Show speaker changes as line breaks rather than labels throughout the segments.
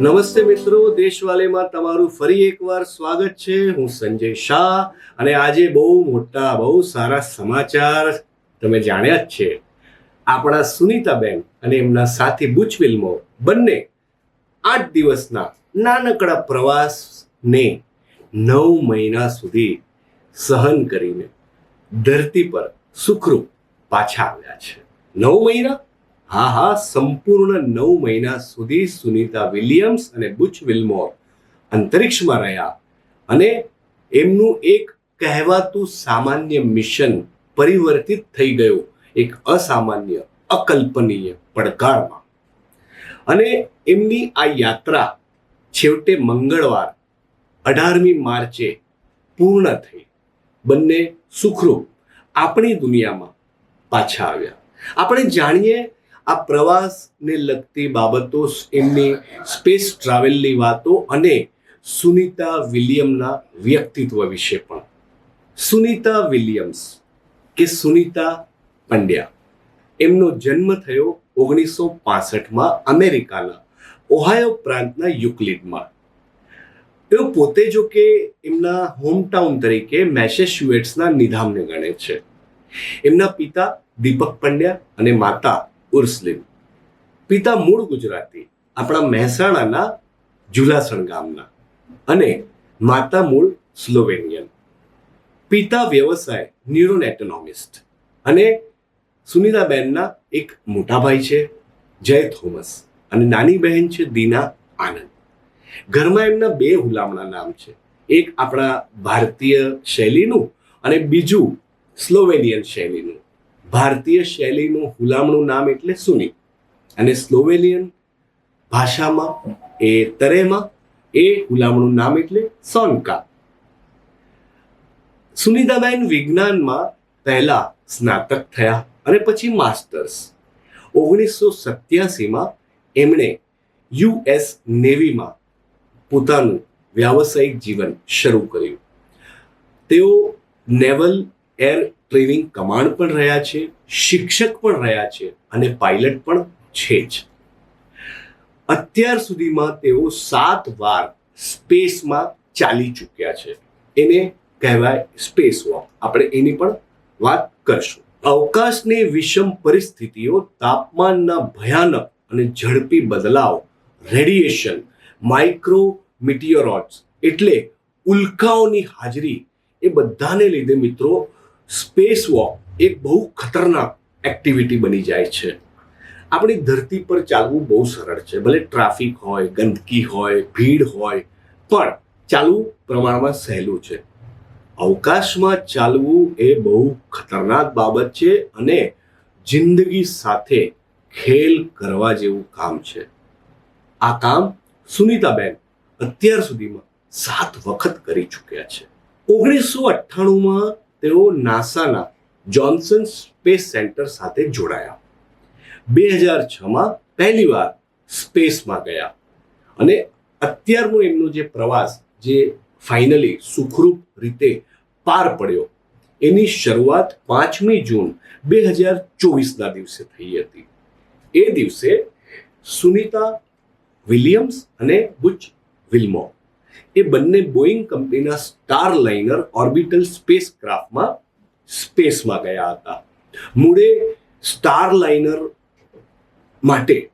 નમસ્તે મિત્રો, દેશવાલેમાં તમારું ફરી એકવાર સ્વાગત છે. હું સંજય શાહ અને આજે બહુ મોટા, બહુ સારા સમાચાર તમે જાણ્યા જ છે. આપણા સુનીતાબેન અને એમના સાથી બુચ ફિલ્મો બંને આઠ દિવસના નાનકડા પ્રવાસને નવ મહિના સુધી સહન કરીને ધરતી પર સુખરૂપ પાછા આવ્યા છે. નવ મહિના? હા હા, સંપૂર્ણ નવ મહિના સુધી સુનિતા વિલિયમ્સ અને બુચ વિલમોર અંતરિક્ષમાં રહ્યા અને એમનું એક કહેવાતું સામાન્ય મિશન પરિવર્તિત થઈ ગયું, એક અસામાન્ય, અકલ્પનીય પડકારમાં. અને એમની આ યાત્રા છેવટે મંગળવાર, અઢારમી માર્ચે પૂર્ણ થઈ. બંને સુખરૂપ આપણી દુનિયામાં પાછા આવ્યા. આપણે જાણીએ આ પ્રવાસને લગતી બાબતો એમની સ્પેસ ટ્રાવેલની વાતો અને સુનિતા વિલિયમના વ્યક્તિત્વ વિશે પણ. સુનિતા વિલિયમ્સ કે સુનિતા પંડ્યા. એમનો જન્મ થયો ઓગણીસો પાસઠમાં અમેરિકાના ઓહાયો પ્રાંતના યુક્લિડમાં. તેઓ પોતે જો કે એમના હોમટાઉન તરીકે મેસેચ્યુએટ્સના નિધામને ગણે છે. એમના પિતા દીપક પંડ્યા અને માતા ઉર્સલિન પિતા મૂળ ગુજરાતી, આપણા મહેસાણાના જુલાસણ ગામના અને માતા મૂળ સ્લોવેનિયન. પિતા વ્યવસાય ન્યુરોનેટોનોમિસ્ટ અને સુનિતાબેનના એક મોટા ભાઈ છે, જય થોમસ અને નાની બહેન છે, દીના આનંદ. ઘરમાં એમના બે હુલામણા નામ છે. એક આપણા ભારતીય શૈલીનું અને બીજું સ્લોવેનિયન શૈલીનું. ભારતીય શૈલીનું હુલામણું નામ એટલે સુની. અને સ્લોવેનિયન ભાષામાં એ તરેમાં એ હુલામણું નામ એટલે સોનકા. સુનિતાબેન વિજ્ઞાનમાં પહેલા સ્નાતક થયા અને પછી માસ્ટર્સ. ઓગણીસો સત્યાસીમાં એમણે યુએસ નેવીમાં પોતાનું વ્યાવસાયિક જીવન શરૂ કર્યું. તેઓ નેવલ એર ટ્રેનિંગ કમાન્ડ પણ રહ્યા છે, શિક્ષક પણ રહ્યા છે અને પાયલટ પણ છે જ. અત્યાર સુધીમાં તેઓ સાત વાર સ્પેસમાં ચાલી ચૂક્યા છે. એને કહેવાય સ્પેસ વોક. આપણે એની પણ વાત કરશું. અવકાશની વિષમ પરિસ્થિતિઓ, તાપમાનના ભયાનક અને ઝડપી બદલાવ, રેડિયેશન માઇક્રો મિટિયોરોટ્સ એટલે ઉલ્કાઓની હાજરી એ બધાને લીધે મિત્રો સ્પેસ વોક એક બહુ ખતરનાક એક્ટિવિટી બની જાય છે. આપણી ધરતી પર ચાલવું બહુ સરળ છે. ભલે ટ્રાફિક હોય, ગંદકી હોય, ભીડ હોય, પણ ચાલવું પ્રમાણમાં સહેલું છે. અવકાશમાં ચાલવું એ બહુ ખતરનાક બાબત છે અને જિંદગી સાથે ખેલ કરવા જેવું કામ છે. આ કામ સુનીતાબેન અત્યાર સુધીમાં સાત વખત કરી ચૂક્યા છે. ઓગણીસો અઠ્ઠાણુંમાં તેઓ નાસાના જોન્સન સ્પેસ સેન્ટર સાથે જોડાયા. બે હજાર છમાં પહેલીવાર સ્પેસમાં ગયા. અને અત્યારનો એમનો જે પ્રવાસ, જે ફાઇનલી સુખરૂપ રીતે પાર પડ્યો, એની શરૂઆત પાંચમી જૂન બે હજાર ચોવીસના દિવસે થઈ હતી. એ દિવસે સુનિતા વિલિયમ્સ અને બુચ વિલ્મો એ બંને બોઈંગ કંપનીના સ્ટાર લાઇનર ઓર્બિટલ સ્પેસ ક્રાફ્ટમાં સ્પેસમાં ગયા હતા. મૂળે સ્ટાર લાઇનર માટે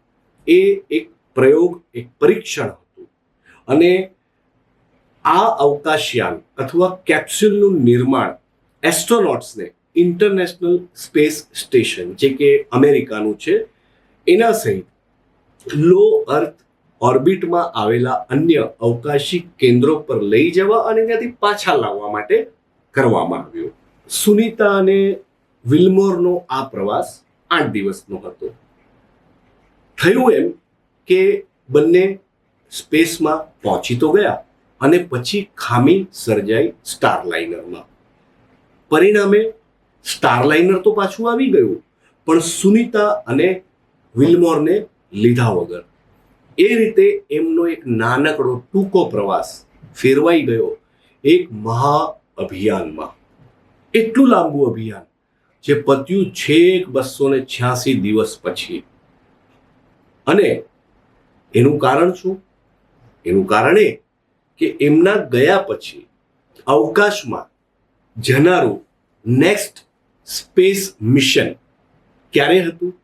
એ એક પ્રયોગ, એક પરીક્ષણ હતું. અને આ અવકાશયાન અથવા કેપ્સ્યુલનું નિર્માણ એસ્ટ્રોનોટ્સને ઇન્ટરનેશનલ સ્પેસ સ્ટેશન જે કે અમેરિકાનું છે, એના સહિત લો અર્થ ઓર્બિટમાં આવેલા અન્ય અવકાશી કેન્દ્રો પર લઈ જવા અને ત્યાંથી પાછા લાવવા માટે કરવામાં આવ્યો. સુનીતા અને વિલ્મોરનો આ પ્રવાસ આઠ દિવસનો હતો. થયું એમ કે બંને સ્પેસમાં પહોંચી તો ગયા અને પછી ખામી સર્જાઈ સ્ટાર લાઇનરમાં પરિણામે સ્ટાર લાઇનર તો પાછું આવી ગયું, પણ સુનીતા અને વિલ્મોરને લીધા વગર એ રીતે એમનો એક નાનકડો ટૂંકો પ્રવાસ ફેરવાઈ ગયો એક મહા અભિયાનમાં. એટલું લાંબુ અભિયાન જે પત્યું છેક બસો ને છ્યાસી દિવસ પછી. અને એનું કારણ શું? એનું કારણ એ કે એમના ગયા પછી અવકાશમાં જનારું નેક્સ્ટ સ્પેસ મિશન ક્યારે હતું?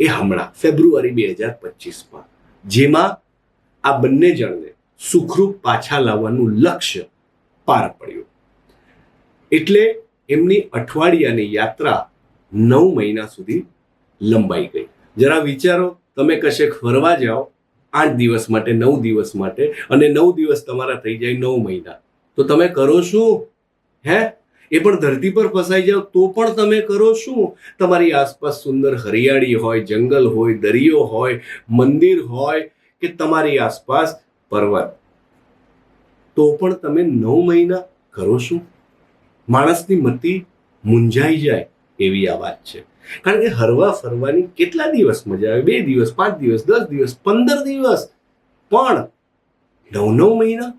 એ હમણાં, ફેબ્રુઆરી બે હજાર પચીસમાં જેમાં આ બંને જણને સુખરૂપ પાછા લાવવાનું લક્ષ્ય પાર પડ્યું. એટલે એમની અઠવાડિયાની યાત્રા નવ મહિના સુધી લંબાઈ ગઈ. જરા વિચારો, તમે કશેક ફરવા જાઓ, આઠ દિવસ માટે, નવ દિવસ માટે, અને નવ દિવસ તમારા થઈ જાય નવ મહિના. તો તમે કરો શું? હે? એ પણ ધરતી પર ફસાઈ જાઓ, તો પણ તમે કરો શું? તમારી આસપાસ સુંદર હરિયાળી હોય, જંગલ હોય, દરિયો હોય, મંદિર હોય કે તમારી આસપાસ પર્વત. તો પણ તમે નવ મહિના કરો શું? માણસની મતિ મૂંઝાઈ જાય એવી આ વાત છે. કારણ કે હરવા ફરવાની કેટલા દિવસ મજા આવે? બે દિવસ, પાંચ દિવસ, દસ દિવસ, પંદર દિવસ. પણ નવ નવ મહિના?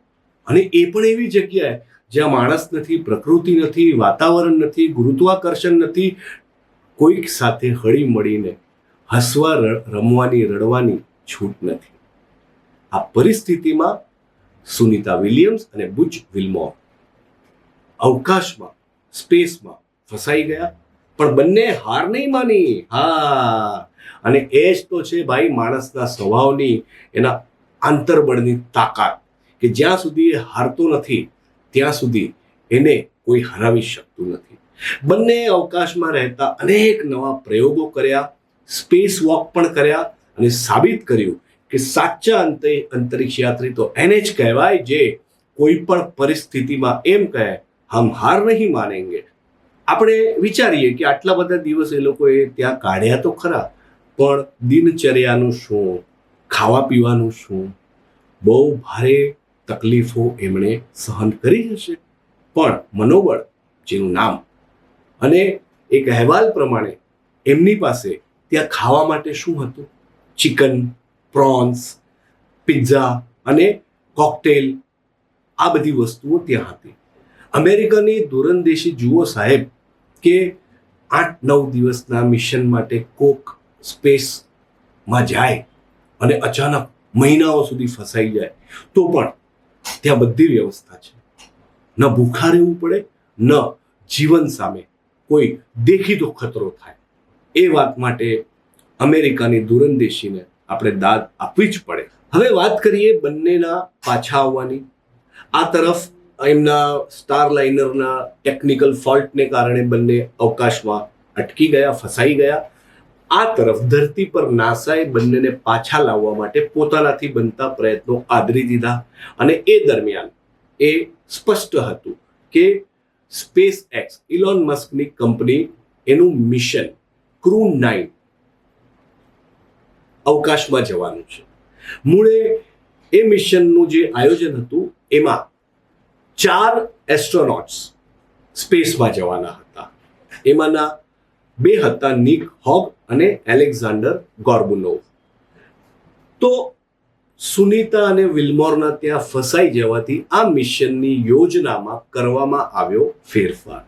અને એ પણ એવી જગ્યાએ જ્યાં માણસ નથી, પ્રકૃતિ નથી, વાતાવરણ નથી, ગુરુત્વાકર્ષણ નથી, કોઈક સાથે હળી મળીને હસવા રમવાની, રડવાની છૂટ નથી. આ પરિસ્થિતિમાં સુનિતા વિલિયમ્સ અને બુચ વિલ્મોર અવકાશમાં, સ્પેસમાં ફસાઈ ગયા, પણ બંને હાર નહીં માની. હા. અને એ જ તો છે ભાઈ, માણસના સ્વભાવની એના આંતરબળની તાકાત, કે જ્યાં સુધી હારતો નથી ત્યાં સુધી એને કોઈ હરાવી શકતું નથી. બંને અવકાશમાં રહેતા અનેક નવા પ્રયોગો કર્યા, સ્પેસ વોક પણ કર્યા અને સાબિત કર્યું કે સાચા અંતે અંતરિક્ષ યાત્રી તો એને જ કહેવાય જે કોઈ પણ પરિસ્થિતિમાં એમ કહે, હમ હાર નહીં માનેંગે. આપણે વિચારીએ કે આટલા બધા દિવસ એ લોકોએ ત્યાં કાઢ્યા તો ખરા, પણ દિનચર્યાનું શું ખાવા પીવાનું શું? બહુ ભારે તકલીફો એમણે સહન કરી હશે. પણ મનોબળ, જેનું નામ અને એક અહેવાલ પ્રમાણે એમની પાસે ત્યાં ખાવા માટે શું હતું? ચિકન, પ્રોન્સ, પિઝા અને કોકટેલ, આ બધી વસ્તુઓ ત્યાં હતી. અમેરિકાની દૂરંદેશી જુઓ સાહેબ કે આઠ નવ દિવસના મિશન માટે કોક સ્પેસમાં જાય અને અચાનક મહિનાઓ સુધી ફસાઈ જાય. તો પણ ત્યાં બધી વ્યવસ્થા છે. ન ભૂખા રહેવું પડે, ન જીવન સામે કોઈ દેખીતો ખતરો થાય. એ વાત માટે અમેરિકાની દૂરંદેશીને આપણે દાદ આપવી જ પડે. હવે વાત કરીએ બંનેના પાછા આવવાની. આ તરફ એમના સ્ટાર લાઇનરના ટેકનિકલ ફોલ્ટને કારણે બંને અવકાશમાં અટકી ગયા, ફસાઈ ગયા. આ તરફ ધરતી પર નાસાએ બંનેને પાછા લાવવા માટે પોતાનાથી બનતા પ્રયત્નો આદરી દીધા અને એ દરમિયાન એ સ્પષ્ટ હતું કે સ્પેસ એક્સ ઇલોન મસ્કની કંપની એનું મિશન ક્રૂ નાઇન અવકાશમાં જવાનું છે. મૂળે એ મિશનનું જે આયોજન હતું એમાં ચાર એસ્ટ્રોનોટ્સ સ્પેસમાં જવાના હતા. એમાંના બે હતા નિક હોગ અને એલેક્ઝાન્ડર ગોર્બુનોવ. તો સુનીતા અને વિલ્મોરના ત્યાં ફસાઈ જવાથી આ મિશનની યોજનામાં કરવામાં આવ્યો ફેરફાર.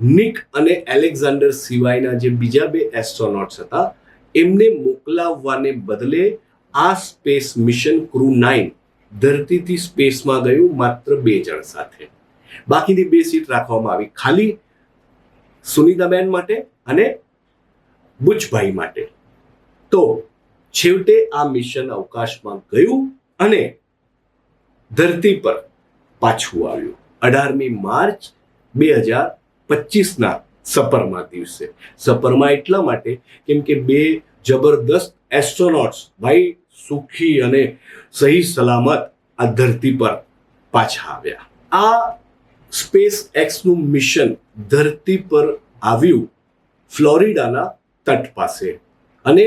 નિક અને એલેક્ઝાન્ડર સિવાયના જે બીજા બે એસ્ટ્રોનોટ્સ હતા, એમને મોકલાવવાને બદલે આ સ્પેસ મિશન ક્રુ નાઇન ધરતીથી સ્પેસમાં ગયું માત્ર બે જણ સાથે. બાકીની બે સીટ રાખવામાં આવી. ખાલી સુનિતાબેન માટે અને બુચભાઈ માટે. તો છેવટે આ મિશન અવકાશમાં ગયું અને ધરતી પર પાછું આવ્યું. અઢારમી માર્ચ બે હજાર પચીસના સપરમાં દિવસે. સપરમાં એટલા માટે કેમ કે બે જબરદસ્ત એસ્ટ્રોનોટ્સ, ભાઈ સુખી અને સહી સલામત આ ધરતી પર પાછા આવ્યા. આ સ્પેસ એક્સનું મિશન ધરતી પર આવ્યું ફ્લોરિડાના તટ પાસે. અને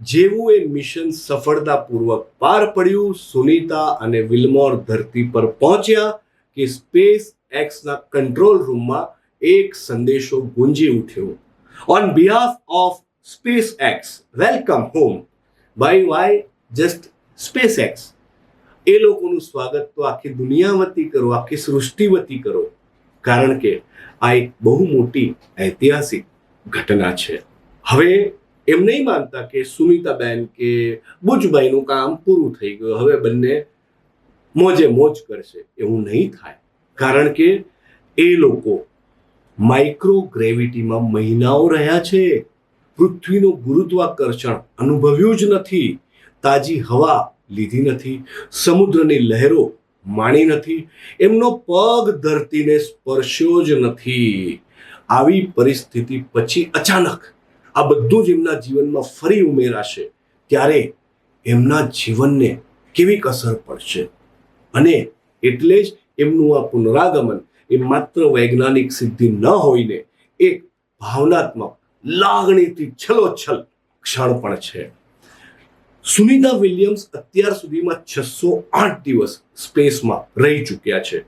જેવું એ મિશન સફળતાપૂર્વક પાર પડ્યું, સુનીતા અને વિલમોર ધરતી પર પહોંચ્યા કે સ્પેસ એક્સના કંટ્રોલ રૂમમાં એક સંદેશો ગુંજી ઉઠ્યો. On behalf of SpaceX welcome home by why just SpaceX એ લોકોનું સ્વાગત તો આખી દુનિયા વતી કરો, આખી સૃષ્ટિ વતી કરો. કારણ કે આ એક બહુ મોટી ઐતિહાસિક ઘટના છે. હવે એમ નહીં માનતા કે સુમિતાબેન કે બુજભાઈનું કામ પૂરું થઈ ગયું. હવે બંને મોજે મોજ કરશે. એવું નહીં થાય. કારણ કે એ લોકો માઇક્રો ગ્રેવિટીમાં મહિનાઓ રહ્યા છે. પૃથ્વીનું ગુરુત્વાકર્ષણ અનુભવ્યું જ નથી. તાજી હવા લીધી નથી, સમુદ્રની લહેરો માણી નથી, એમનો પગ ધરતીને સ્પર્શ્યો જ નથી. આવી પરિસ્થિતિ પછી અચાનક આ બધું જ એમના જીવનમાં ફરી ઉમેરાશે, ત્યારે એમના જીવનને કેવી અસર પડશે? અને એટલે જ એમનું આ પુનરાગમન એ માત્ર વૈજ્ઞાનિક સિદ્ધિ ન હોઈને, એક ભાવનાત્મક લાગણીથી છલોછલ ક્ષણ પણ છે. સુનિતા વિલિયમ્સ અત્યાર સુધીમાં છસો આઠ દિવસ સ્પેસમાં રહી ચૂક્યા છે.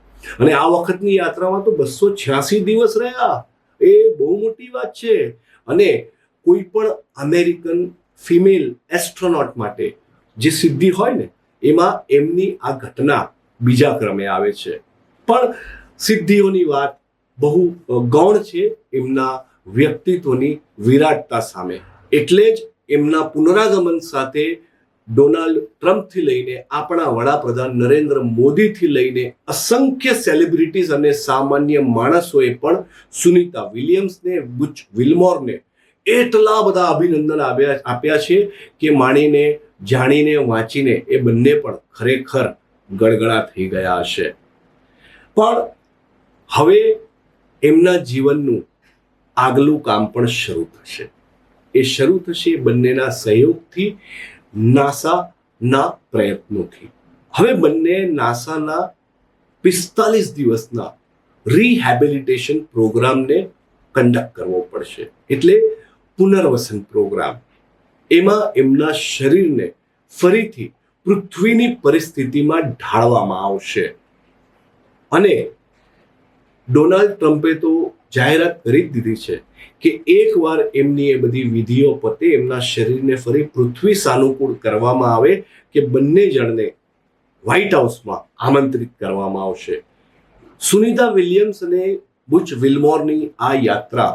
અને આ વખતની યાત્રામાં તો બસો છ્યાસી દિવસ રહ્યા. એ બહુ મોટી વાત છે. અને કોઈ પણ અમેરિકન ફિમેલ એસ્ટ્રોનોટ માટે જે સિદ્ધિ હોય ને, એમાં એમની આ ઘટના બીજા ક્રમે આવે છે. પણ સિદ્ધિઓની વાત બહુ ગૌણ છે એમના વ્યક્તિત્વની વિરાટતા સામે. એટલે જ એમના પુનરાગમન સાથે ડોનાલ્ડ ટ્રમ્પથી લઈને આપણા વડાપ્રધાન નરેન્દ્ર મોદીથી લઈને અસંખ્ય સેલિબ્રિટીઝ અને સામાન્ય માણસોએ પણ સુનિતા વિલિયમ્સને, બુચ વિલમોરને એટલા બધા અભિનંદન આપ્યા આપ્યા છે કે માણીને, જાણીને, વાંચીને એ બંને પણ ખરેખર ગળગળા થઈ ગયા હશે. પણ હવે એમના જીવનનું આગલું કામ પણ શરૂ થશે. એ શરૂ થશે બંનેના સહયોગથી નાસાના પ્રયત્નોથી. હવે બંને નાસાના પિસ્તાલીસ દિવસના રિહેબિલિટેશન પ્રોગ્રામને કન્ડક્ટ કરવો પડશે. એટલે પુનર્વસન પ્રોગ્રામ એમાં એમના શરીરને ફરીથી પૃથ્વીની પરિસ્થિતિમાં ઢાળવામાં આવશે. અને ડોનાલ્ડ ટ્રમ્પે તો જાહેરાત કરી જ દીધી છે કે એકવાર એમની એ બધી વિધિઓ પતે એમના શરીરને ફરી પૃથ્વી સાનુકૂળ કરવામાં આવે કે બંને જણને વ્હાઇટ હાઉસમાં આમંત્રિત કરવામાં આવશે. સુનિતા વિલિયમ્સ અને બુચ વિલમોરની આ યાત્રા,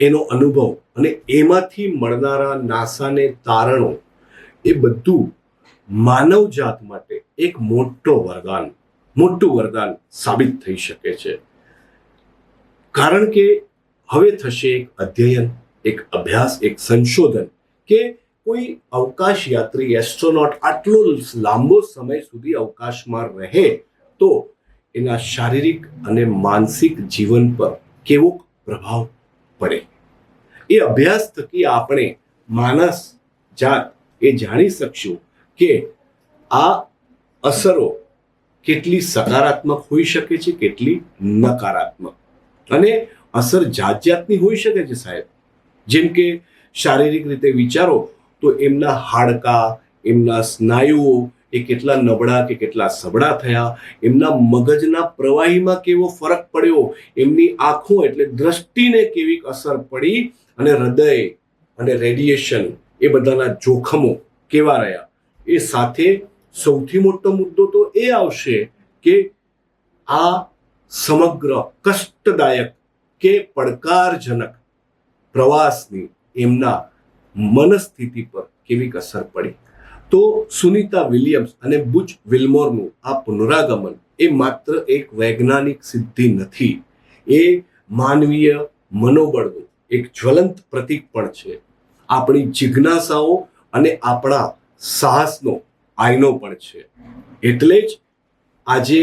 એનો અનુભવ અને એમાંથી મળનારા નાસાને તારણો, એ બધું માનવજાત માટે એક મોટો વરદાન, મોટું વરદાન સાબિત થઈ શકે છે. કારણ કે હવે થશે એક અધ્યયન, એક અભ્યાસ, એક સંશોધન કે કોઈ અવકાશ યાત્રી એસ્ટ્રોનોટ આટલો લાંબો સમય સુધી અવકાશમાં રહે તો એના શારીરિક અને માનસિક જીવન પર કેવો પ્રભાવ પડે? એ અભ્યાસ થકી આપણે માનસ જાત એ જાણી શકશું કે આ અસરો કેટલી સકારાત્મક હોઈ શકે છે, કેટલી નકારાત્મક. અને અસર જાત જાતની હોઈ શકે છે સાહેબ. જેમ કે શારીરિક રીતે વિચારો, તો એમના હાડકા, એમના સ્નાયુઓ એ કેટલા નબળા કે કેટલા સબળા થયા, એમના મગજના પ્રવાહીમાં કેવો ફરક પડ્યો, એમની આંખો એટલે દ્રષ્ટિને કેવી અસર પડી અને હૃદય અને રેડિયેશન એ બધાના જોખમો કેવા રહ્યા. એ સાથે સૌથી મોટો મુદ્દો તો એ આવશે કે આ સમગ્ર કષ્ટદાયક કે પડકારજનક પ્રવાસની એમના મનસ્થિતિ પર કેવી અસર પડી. તો સુનિતા વિલિયમ્સ અને બુચ વિલમોરનું આ પુનરાગમન એ માત્ર એક વૈજ્ઞાનિક સિદ્ધિ નથી, એ માનવીય મનોબળનું એક જ્વલંત પ્રતીક પણ છે. આપણી જિજ્ઞાસાઓ અને આપણા સાહસનો આયનો પણ છે. એટલે જ આજે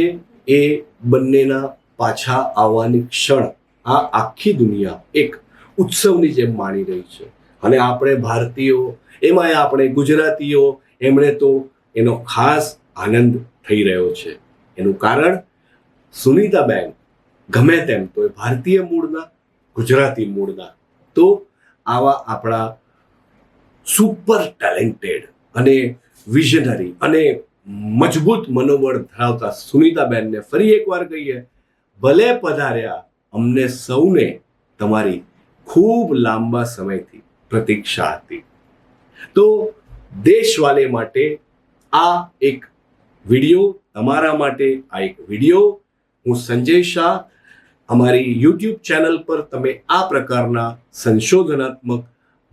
એ બંનેના પાછા આવવાની ક્ષણ આ આખી દુનિયા એક ઉત્સવની જેમ માણી રહી છે. અને આપણે ભારતીયો, એમાંય આપણે ગુજરાતીઓ, એમણે તો એનો ખાસ આનંદ થઈ રહ્યો છે. એનું કારણ સુનીતાબેન, ગમે તેમ તો એ ભારતીય મૂળના, ગુજરાતી મૂળના, તો આવા આપણા સુપર ટેલેન્ટેડ અને વિઝનરી અને મજબૂત મનોબળ ધરાવતા સુનીતાબેનને ફરી એકવાર કહીએ, ભલે પધાર્યા, અમને સૌને તમારી ખૂબ લાંબા સમયથી પ્રતીક્ષા હતી. તો દેશવાલે માટે આ એક વીડિયો, તમારા માટે આ એક વીડિયો. હું સંજય શાહ, અમારી યુટ્યુબ ચેનલ પર તમે આ પ્રકારના સંશોધનાત્મક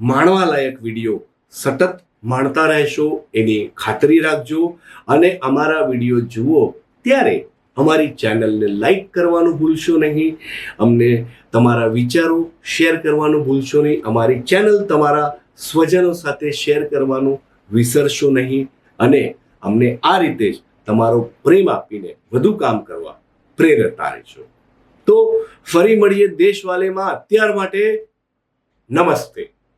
માણવાલાયક વીડિયો સતત માણતા રહેશો, એની ખાતરી રાખજો અને અમારા વીડિયો જુઓ ત્યારે અમારી ચેનલને લાઈક કરવાનું ભૂલશો નહીં. અમને તમારા વિચારો શેર કરવાનું ભૂલશો નહીં. અમારી ચેનલ તમારા સ્વજનો સાથે શેર કરવાનું વિસરશો નહીં અને અમને આ રીતે જ તમારો પ્રેમ આપીને વધુ કામ કરવા પ્રેરતા રહેશો તો ફરી મળીએ દેશવાલેમાં. અત્યાર માટે નમસ્તે.